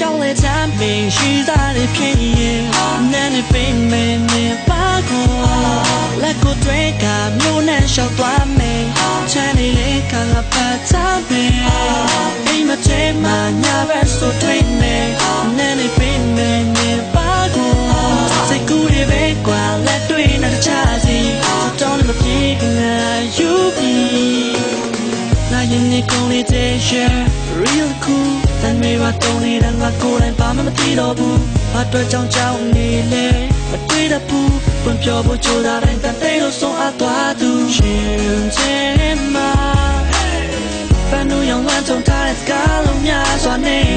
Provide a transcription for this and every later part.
ရှောင်းလေချမ်းပင်ရှိသားတွေဖြစ်ရင်နန်းနေပင်မင်းနဲ့ပါကိုလက်ကိုတွဲကမျိုးနဲ့ရှောက်သွားမယ်ချမ်းနေလေကငါပတ်သားပင်အိမ်မထဲမှာညာဘက်ဆိုတွ နာရင်နေကုန်လေးတဲ့ share real cool တန်မေပါတုံးနေတာငါကိုယ်တိုင်ဘာမှမသိတော့ဘူးဘာအတွက်ကြောင့်ကြောင်းနေလဲမတွေ့တော့ဘူးပွင့်ပြောဖို့ကြိုးစားတိုင်းတန်တဲ့လို့ဆုံးအပ်သွားသူရှင်ချင်မှာပန်းတို့ရောင်ဝမ်းထုံထားတဲ့စကားလုံးများစွာနဲ့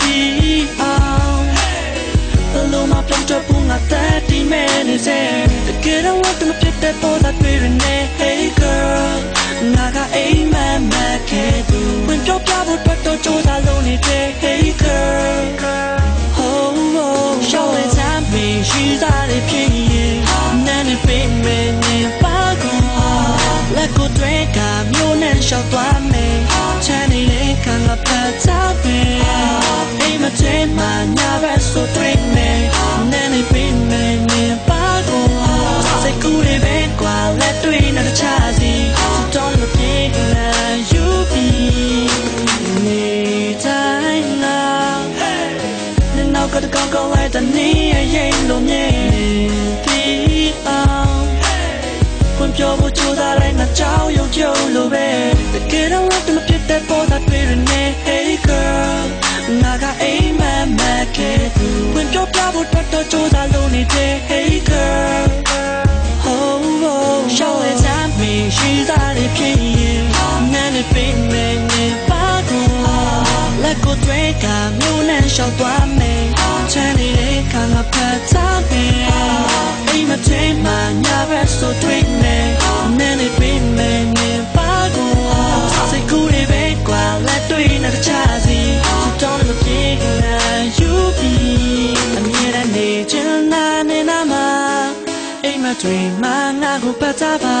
ပြီးအောင်ဘလို့မပြောင်းတော့ဘူးငါတဲ့ဒီမဲနေစေတကယ်တော့တော့မဖြစ်တဲ့ပေါ်တာ ဖို့အတွက်တော့ကြိုးစားလို့နေတဲ့ Hey girl Oh oh ရှောင်းလေးချမ်းပင်ရှိသားတွေဖြစ်ရင်နန်းနေပင်မင်းနဲ့ပါကုန်လက်ကိုတွဲကမျိုးနဲ့ရှော နဲ့နောက်ကတကောင်ကောင်းလိုက်တဲ့နေရင်လုံးမြင်ပြီးအောင်ခွန်ပြောဖို့ကြိုးစားလိုက်နဲ့ကြောက်ရွံ့ကြုံလို့ပဲတကယ်တော့တော့မဖြစ်တဲ့ပေါ်တာတွေ့ရနေ Hey girl ငါကအိမ်မက်မက်ခဲ့သူခွန်ပြောပြဖို့တော့တော့ကြိုးစားလို့နေတဲ့ Hey girl Oh oh ရှောင်းလေချမ်းမင်းရှိသားတွေဖြစ်ရင်နန်းနေပင်မင်းနဲ့ပါ ကုန်လက်ကိုတွဲကမျိုးနဲ့ရှောက်သွားမယ်ချမ်းနေတဲ့ခံကပတ်သားမယ်အိမ်မထဲမှာညာဘက်ဆိုတွင်နေနန်းနေပင်မင်းနဲ့ပါကုန်စိတ်ကူးတွေပဲကွာလက်တွေနဲ့တခြားစီတောင်းနေမပြေလာယူပြီးအမြဲတမ်းနေချင်တာနေနာမှာအိမ်မတွေမှာငါကိုပတ်သားပါ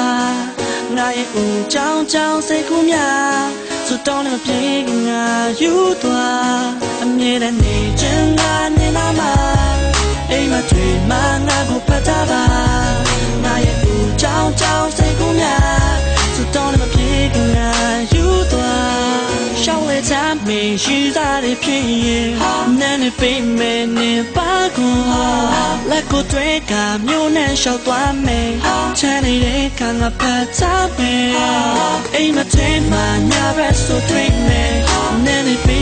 ငါရဲ့ဦးချောင်းချောင်းစိတ်ကူးများစတောင်းနေမပြေငါယူသွားအမြဲတမ်းနေ တွေမှာငါကိုပတ်သားပါငါရဲ့ဦးချောင်းချောင်းစိတ်ကူးများစတောင်းနေမပြေငါယူသွားရှောင်းလေချမ်းမင်းရှိသားတွေဖြစ်ရင်နန်းနေပိမင်းနေပါကုန်လက်ကိုတွဲကမျိုးနဲ့ရှောက်သွားမယ်ချမ်းနေတဲ့ခံကပတ်သားမယ်အိမ်မထဲမှာညာဘက်ဆိုတွင်မယ်နန်းနေပိ